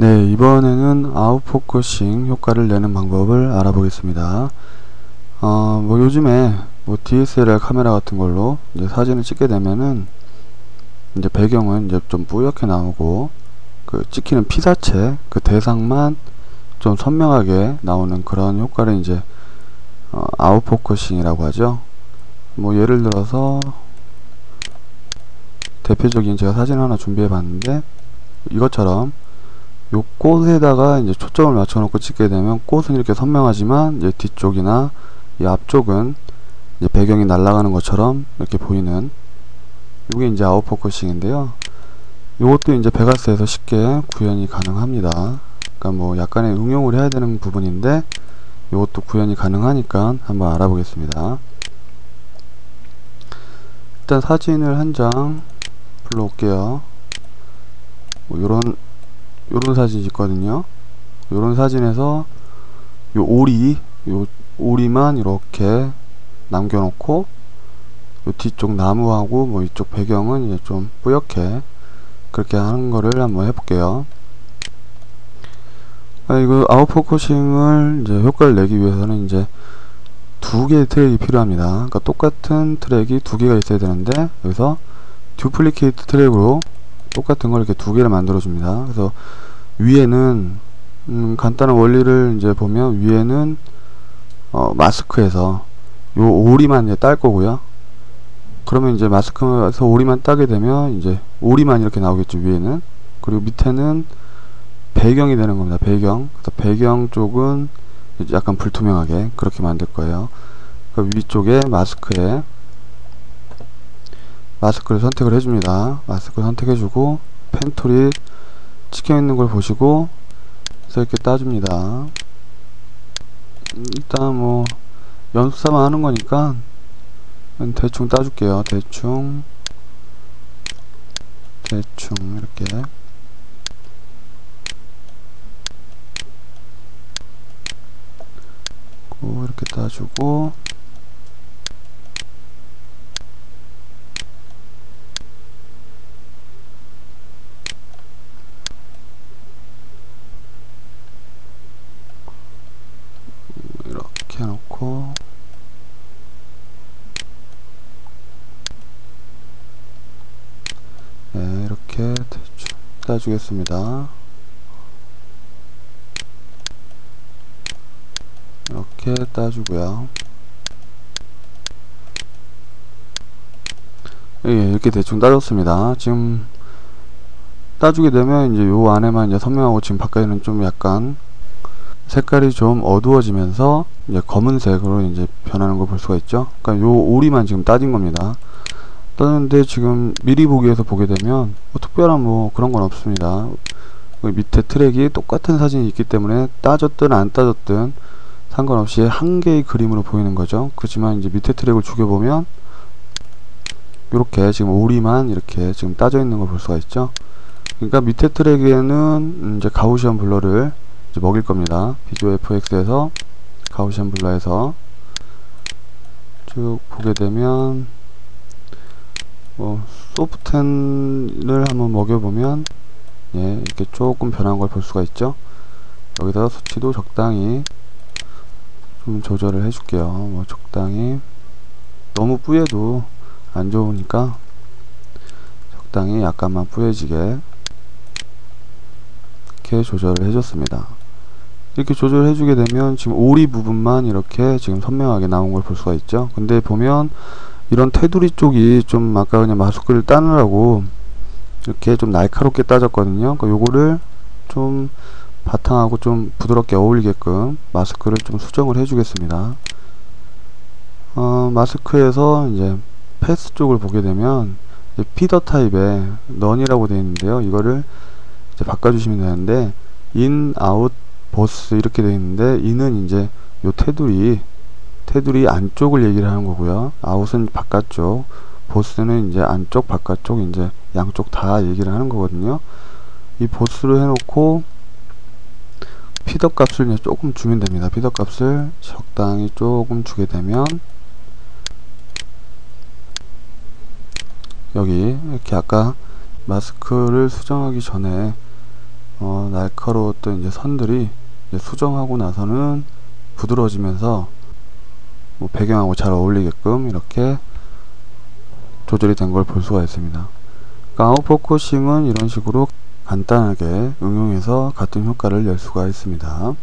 네, 이번에는 아웃포커싱 효과를 내는 방법을 알아보겠습니다. 어, 뭐 요즘에 뭐 DSLR 카메라 같은 걸로 이제 사진을 찍게 되면은 이제 배경은 이제 좀 뿌옇게 나오고 그 찍히는 피사체 그 대상만 좀 선명하게 나오는 그런 효과를 이제 어, 아웃포커싱이라고 하죠. 뭐 예를 들어서 대표적인 제가 사진 하나 준비해 봤는데 이것처럼 요 꽃에다가 이제 초점을 맞춰 놓고 찍게 되면 꽃은 이렇게 선명하지만 이제 뒤쪽이나 이 앞쪽은 이제 배경이 날아가는 것처럼 이렇게 보이는 이게 이제 아웃포커싱인데요. 이것도 이제 베가스에서 쉽게 구현이 가능합니다. 그러니까 뭐 약간의 응용을 해야 되는 부분인데 이것도 구현이 가능하니까 한번 알아보겠습니다. 일단 사진을 한 장 불러올게요. 뭐 요런 요런 사진이 있거든요. 요런 사진에서 요 오리 요 오리만 이렇게 남겨놓고 요 뒤쪽 나무하고 뭐 이쪽 배경은 이제 좀 뿌옇게 그렇게 하는 거를 한번 해볼게요. 아, 이거 아웃포커싱을 이제 효과를 내기 위해서는 이제 두 개의 트랙이 필요합니다. 그러니까 똑같은 트랙이 두 개가 있어야 되는데 여기서 듀플리케이트 트랙으로 똑같은 걸 이렇게 두 개를 만들어 줍니다. 그래서 위에는 음, 간단한 원리를 이제 보면 위에는 어, 마스크에서 요 오리만 이제 딸 거고요. 그러면 이제 마스크에서 오리만 따게 되면 이제 오리만 이렇게 나오겠죠 위에는 그리고 밑에는 배경이 되는 겁니다 배경 그래서 배경 쪽은 약간 불투명하게 그렇게 만들 거예요 그 위쪽에 마스크에 마스크를 선택을 해줍니다. 마스크 선택해주고 펜툴이 찍혀있는 걸 보시고 이렇게 따줍니다. 일단 뭐 연습삼아 하는 거니까 대충 따줄게요. 대충 대충 이렇게. 이렇게 따주고 해놓고 네, 이렇게 대충 따주겠습니다. 이렇게 따주고요. 예, 이렇게 대충 따졌습니다. 지금 따주게 되면 이제 요 안에만 이제 선명하고 지금 바깥에는 좀 약간 색깔이 좀 어두워지면서 이제 검은색으로 이제 변하는 걸볼 수가 있죠. 그러니까 요 오리만 지금 따진 겁니다. 따는데 지금 미리 보기에서 보게 되면 뭐 특별한 뭐 그런 건 없습니다. 그 밑에 트랙이 똑같은 사진이 있기 때문에 따졌든 안 따졌든 상관없이 한 개의 그림으로 보이는 거죠. 그렇지만 이제 밑에 트랙을 죽여보면 이렇게 지금 오리만 이렇게 지금 따져 있는 걸 볼 수가 있죠. 그러니까 밑에 트랙에는 이제 가우시안 블러를 이제 먹일 겁니다. 비주어 FX에서 가우시안 블러에서 쭉 보게 되면 뭐 소프텐을 한번 먹여보면 예 이렇게 조금 변한 걸 볼 수가 있죠? 여기다 수치도 적당히 좀 조절을 해줄게요. 뭐 적당히. 너무 뿌얘도 안 좋으니까 적당히 약간만 뿌얘지게 이렇게 조절을 해줬습니다 이렇게 조절해 주게 되면 지금 오리 부분만 이렇게 지금 선명하게 나온 걸 볼 수가 있죠 근데 보면 이런 테두리 쪽이 좀 아까 그냥 마스크를 따느라고 이렇게 좀 날카롭게 따졌거든요. 그러니까 요거를 좀 바탕하고 좀 부드럽게 어울리게끔 마스크를 좀 수정을 해 주겠습니다. 어, 마스크에서 이제 패스 쪽을 보게 되면 피더 타입의 넌이라고 되어 있는데요. 이거를 이제 바꿔주시면 되는데 인, 아웃, 보스 이렇게 되어 있는데 인은 이제 요 테두리 테두리 안쪽을 얘기를 하는 거고요. 아웃은 바깥쪽, 보스는 이제 안쪽, 바깥쪽, 이제 양쪽 다 얘기를 하는 거거든요. 이 보스를 해놓고 피더 값을 조금 주면 됩니다. 피더 값을 적당히 조금 주게 되면 여기 이렇게 아까 마스크를 수정하기 전에 어, 날 날카로웠던 이제 선들이 수정하고 나서는 부드러워지면서 뭐 배경하고 잘 어울리게끔 이렇게 조절이 된 걸 볼 수가 있습니다. 그러니까 아웃포커싱은 이런 식으로 간단하게 응용해서 같은 효과를 낼 수가 있습니다.